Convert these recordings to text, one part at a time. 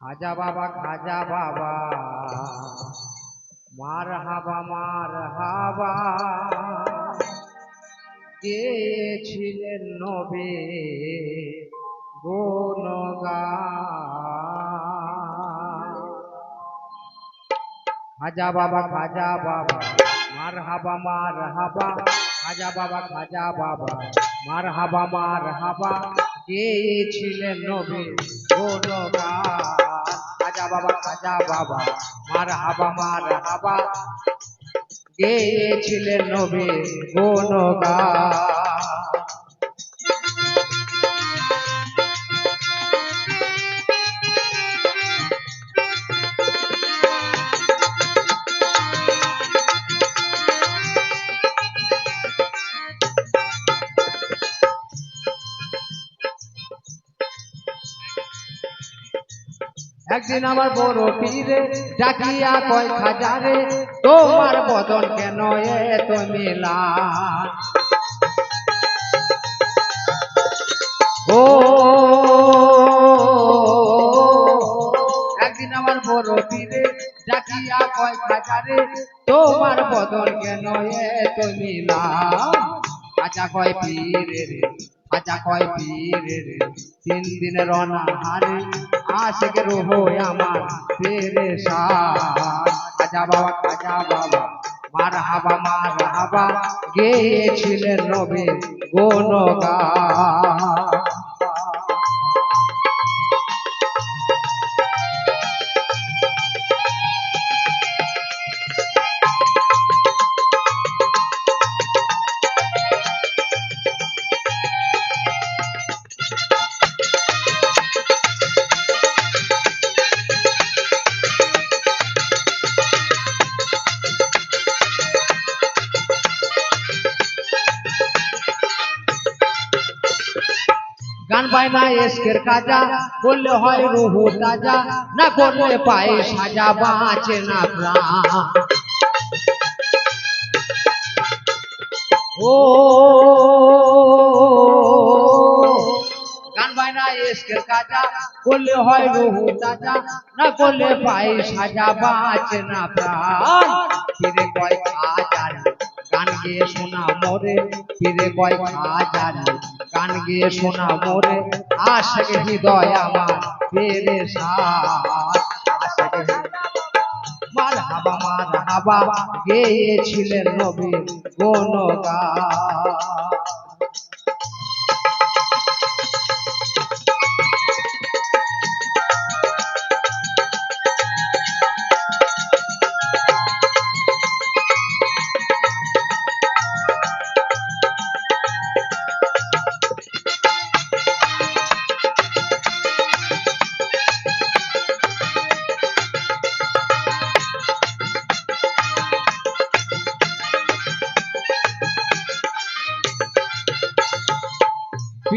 খাজা বাবা খাজা বাবা। মার হাবা মার হাবা। কে ছিলেন নবে? গুণগান খাজা বাবা খাজা বাবা। মার হাবা মার হাবা। খাজা বাবা খাজা বাবা। মার হাবা মার হাবা। ছিলেন নবে। গুণগান খাজা বাবা খাজা বাবা মার হাবা মার হাবা গেয়েছিলেন নবী গুণগান একদিন আমার বড় পীরে ডাকিয়া কয়, খাজারে, তোমার বদন কেন এত মিলা? ও, একদিন আমার বড় পীরে ডাকিয়া কয়, খাজারে, তোমার বদন কেন এত মিলা? খাজা কয়, পীরে রে, খাজা কয়, পীরে রে, তিন দিনের অনাহারে আশেকের রোহ আমার পেরে খাজা বাবা খাজা বাবা মার হাবা মার হাবা গেয়েছিলেন নবে গুণগা গান বায়না এসকের কাজা, বললে হয় রুহু তাজা, না করলে পায়ে সাজা, বাঁচে না প্রাণ। ও করলে হয় রুহু তাজা, না করলে পায়ে সাজা, বাঁচে না প্রাণ। ফিরে কয় খাজার গান গিয়ে শোনা মোরে, ফিরে কয় খাজার গান গিয়ে শোনা মোরে আশেক হৃদয় আমার পেরে মার হাবা মার গেয়েছিলেন নবী গনগা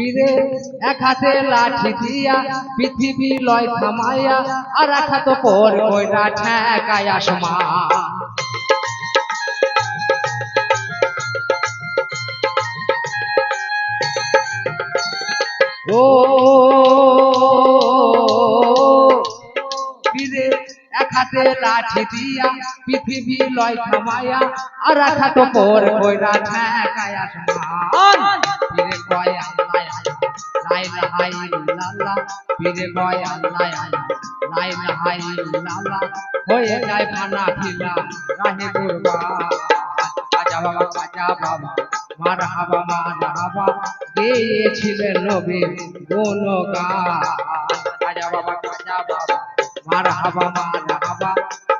পীরে এক হাতে লাঠি দিয়া পৃথিবী লয় থামাইয়া আর এক হাত পর কইরা ঠেকায় আসমা। ও পীরে এক হাতে লাঠি দিয়া পৃথিবী লয় থামাইয়া আর এক হাত পর কইরা ঠেকায় আসমান পীরে কয় পীরে কয় আল্লাহ লা ইলাহা ইল্লাল্লাহ হয়ে যায় ফানা ফিলা রাহে কুরবান খাজা বাবা খাজা বাবা মার হাবা মার হাবা গেয়েছিলেন নবী গুণগান খাজা বাবা খাজা বাবা মার হাবা মার হাবা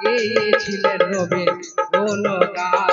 গেয়েছিলেন নবী গুণগান